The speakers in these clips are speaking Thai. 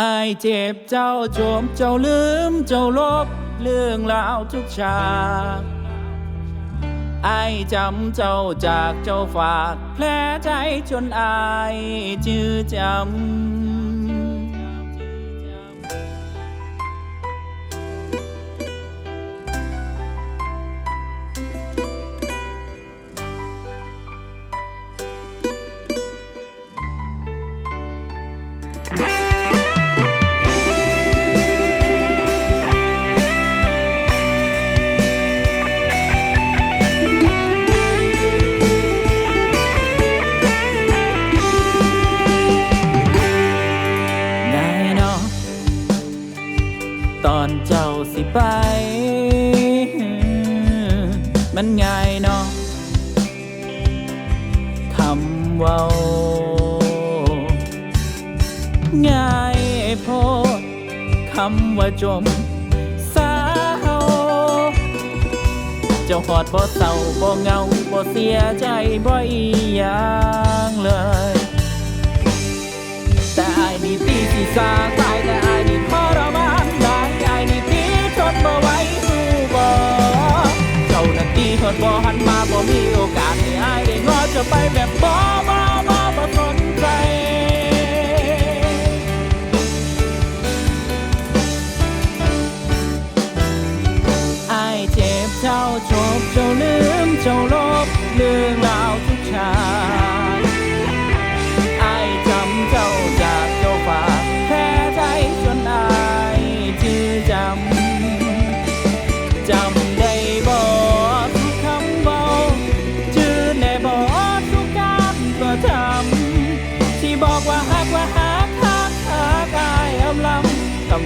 อายเจ็บเจ้าโจมเจ้าลืมเจ้าลบเรื่องราวทุกฉากอายจำเจ้าจากเจ้าฝาก แผลใจจนอายจื้อจำ เจ้าสิไป มันง่ายเนาะคำเว้าง่ายโพดคำว่าจมสาวเจ้าหอดบ่เศร้าบ่เงาบ่เสียใจบ่อีหยังเลยแต่อายนี่ตีสีสาตายแต่อายนี่ทรมา อจะไปแบบบ่บ่บ่บ่สนใจไอเจ็บเจ้าจบเจ้าลืมเจ้าลบเรื่องราวทุกชา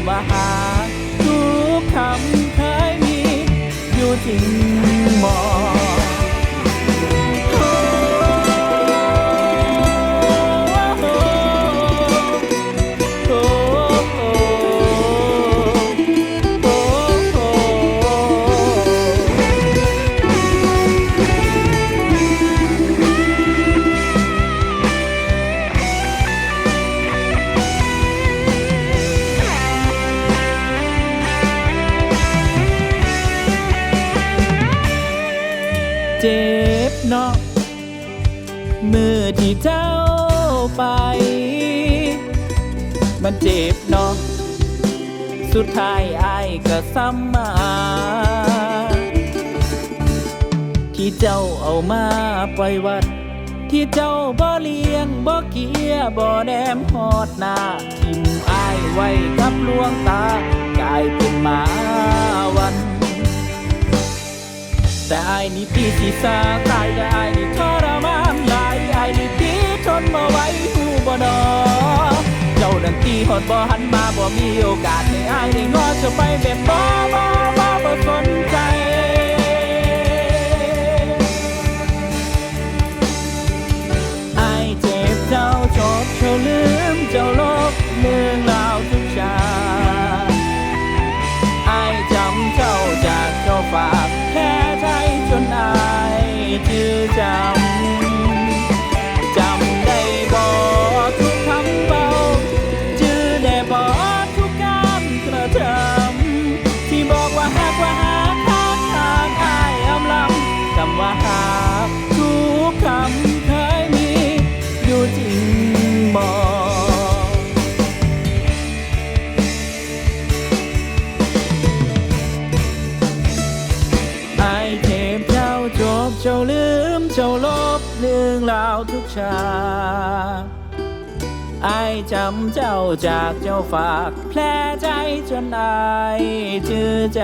ว่าหักทุกคำเคยมีอยู่จริงหมอ จ็บเนาะมือที่เจ้าไป มันเจ็บเนาะสุดท้ายไอายก็ซ้ำมา ที่เจ้าเอามาปล่อยวัด ที่เจ้าบ่เลี้ยงบ่เกียบ่แนมหอดหน้าทิมอายไว้กับลวงตากลายเป็นหมาวัน แต่อายนี่ตีสีสาตายแต่อายนี่ทรมานหลายอายนี่ตีทนมาไหว้หูบ่ดอเจ้านั่นตีหอดบ่หันมาบ่มีโอกาสให้อายได้งอจะไปแบบบ่บ่บ่บ่สนใจ เรื่องราวทุกชาไอจำเจ้าจากเจ้าฝากแผลใจจนไอจื้อจ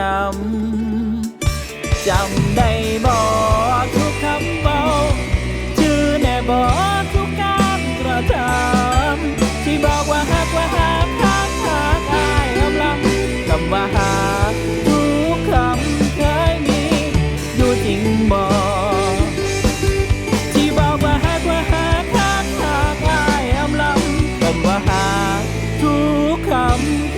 ำจำได้บ่ทุกคำเบาจื้อแน่บ่ทุกการกระทำที่บอกว่าหักว่าหักหักหักไอายอำลำคำว่าหักำว่าหากทุกคำ